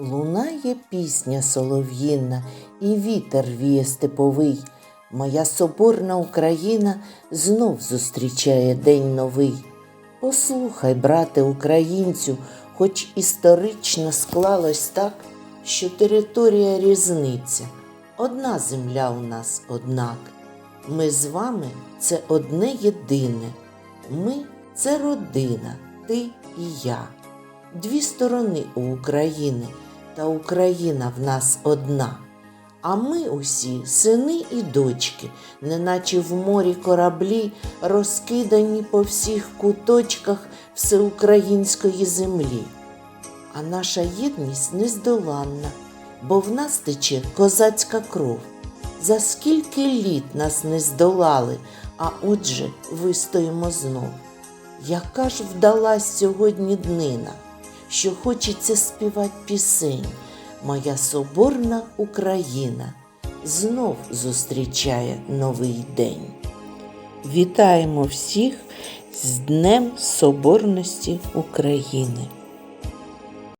Лунає пісня солов'їна, і вітер віє степовий. Моя соборна Україна знов зустрічає день новий. Послухай, брате українцю, хоч історично склалось так, що територія різниця. Одна земля у нас однак. Ми з вами це одне єдине. Ми це родина, ти і я. Дві сторони у України, та Україна в нас одна. А ми усі сини і дочки, неначе в морі кораблі, розкидані по всіх куточках всеукраїнської землі. А наша єдність нездоланна, бо в нас тече козацька кров. За скільки літ нас не здолали, а отже вистоїмо знов. Яка ж вдалась сьогодні днина, що хочеться співати пісень, моя соборна Україна знов зустрічає новий день. Вітаємо всіх з Днем Соборності України!